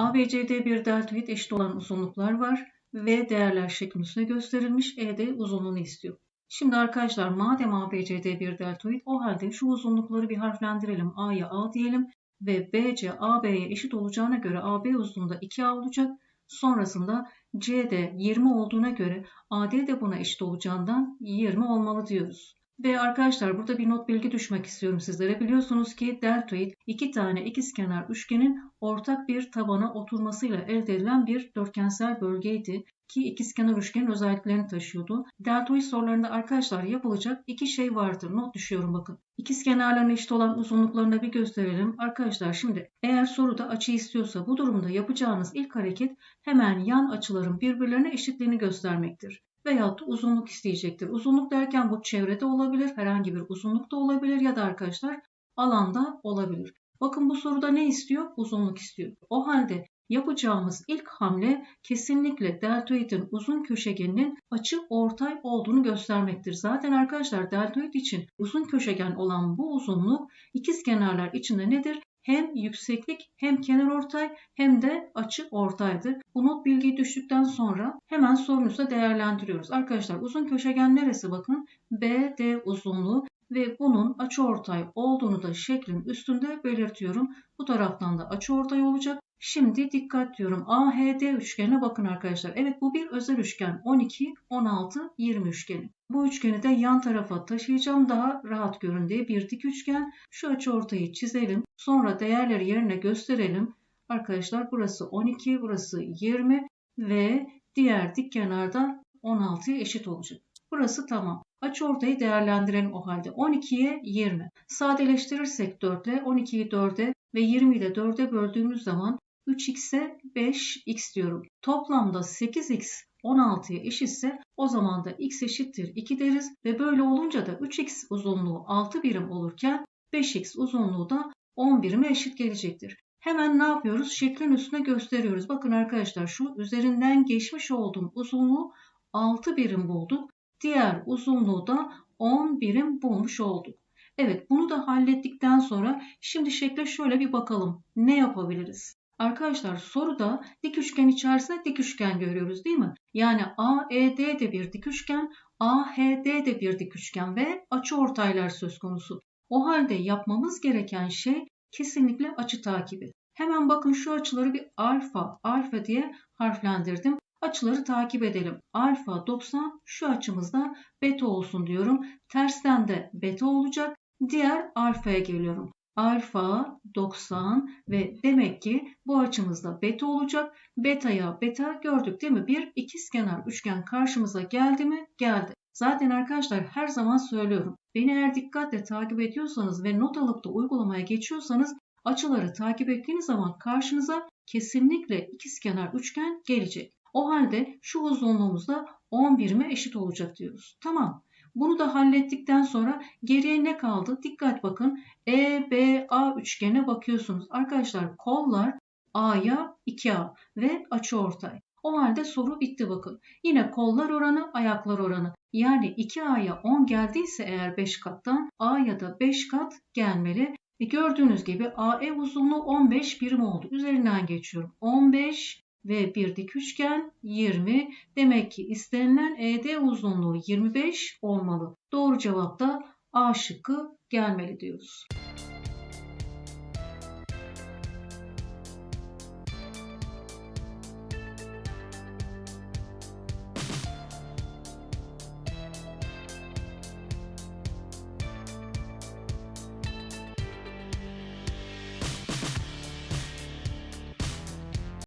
ABCD bir deltoid eşit olan uzunluklar var ve değerler şeklinde gösterilmiş. ED uzunluğunu istiyor. Şimdi arkadaşlar madem ABCD bir deltoid o halde şu uzunlukları bir harflendirelim. A'ya A diyelim ve BC AB'ye eşit olacağına göre AB uzunluğunda 2A olacak. Sonrasında CD 20 olduğuna göre AD de buna eşit olacağından 20 olmalı diyoruz. Ve arkadaşlar burada bir not bilgi düşmek istiyorum sizlere. Biliyorsunuz ki deltoid iki tane ikizkenar üçgenin ortak bir tabana oturmasıyla elde edilen bir dörtgensel bölgeydi ki ikizkenar üçgenin özelliklerini taşıyordu. Deltoid sorularında arkadaşlar yapılacak iki şey vardır. Not düşüyorum bakın. İkizkenarlarına eşit olan uzunluklarını da bir gösterelim. Arkadaşlar şimdi eğer soruda açı istiyorsa bu durumda yapacağınız ilk hareket hemen yan açıların birbirlerine eşitliğini göstermektir veyahut da uzunluk isteyecektir. Uzunluk derken bu çevrede olabilir, herhangi bir uzunlukta olabilir ya da arkadaşlar alanda olabilir. Bakın bu soruda ne istiyor? Uzunluk istiyor. O halde yapacağımız ilk hamle kesinlikle deltoidin uzun köşegeninin açı ortay olduğunu göstermektir. Zaten arkadaşlar deltoid için uzun köşegen olan bu uzunluk ikizkenarlar içinde nedir? Hem yükseklik hem kenar ortay hem de açı ortaydır. Bu not bilgiyi düştükten sonra hemen sorunuzda değerlendiriyoruz. Arkadaşlar uzun köşegen neresi bakın? BD uzunluğu ve bunun açı ortay olduğunu da şeklin üstünde belirtiyorum. Bu taraftan da açı ortay olacak. Şimdi dikkat diyorum. AHD üçgenine bakın arkadaşlar. Evet bu bir özel üçgen. 12, 16, 20 üçgeni. Bu üçgeni de yan tarafa taşıyacağım daha rahat görün diye bir dik üçgen. Şu açı ortayı çizelim. Sonra değerleri yerine gösterelim. Arkadaşlar burası 12, burası 20 ve diğer dik kenarda 16'ya eşit olacak. Burası tamam. Açı ortayı değerlendirelim o halde. 12'ye 20. Sadeleştirirsek 4 ile 12'yi 4'e ve 20'yi de 4'e böldüğümüz zaman 3x'e 5x diyorum. Toplamda 8x 16'ya eşitse o zaman da x eşittir 2 deriz ve böyle olunca da 3x uzunluğu 6 birim olurken 5x uzunluğu da 10 birime eşit gelecektir. Hemen ne yapıyoruz? Şeklin üstüne gösteriyoruz. Bakın arkadaşlar şu üzerinden geçmiş olduğum uzunluğu 6 birim bulduk. Diğer uzunluğu da 10 birim bulmuş olduk. Evet bunu da hallettikten sonra şimdi şekle şöyle bir bakalım. Ne yapabiliriz? Arkadaşlar soruda dik üçgen içerisinde dik üçgen görüyoruz değil mi? Yani AED de bir dik üçgen, AHD de bir dik üçgen ve açıortaylar söz konusu. O halde yapmamız gereken şey kesinlikle açı takibi. Hemen bakın şu açıları bir alfa, alfa diye harflendirdim. Açıları takip edelim. Alfa 90, şu açımızda beta olsun diyorum. Tersten de beta olacak. Diğer alfaya geliyorum alfa 90 ve demek ki bu açımızda beta olacak. Beta'ya beta gördük değil mi? Bir ikizkenar üçgen karşımıza geldi mi? Geldi. Zaten arkadaşlar her zaman söylüyorum. Beni eğer dikkatle takip ediyorsanız ve not alıp da uygulamaya geçiyorsanız açıları takip ettiğiniz zaman karşınıza kesinlikle ikizkenar üçgen gelecek. O halde şu uzunluğumuz da 10 birime eşit olacak diyoruz. Tamam. Bunu da hallettikten sonra geriye ne kaldı? Dikkat bakın. EBA üçgene bakıyorsunuz. Arkadaşlar kollar A'ya 2A ve açıortay. O halde soru bitti bakın. Yine kollar oranı, ayaklar oranı. Yani 2A'ya 10 geldiyse eğer 5 kattan A'ya da 5 kat gelmeli. E gördüğünüz gibi AE uzunluğu 15 birim oldu. Üzerinden geçiyorum. 15 ve bir dik üçgen 20. Demek ki istenilen ED uzunluğu 25 olmalı. Doğru cevap da A şıkkı gelmeli diyoruz.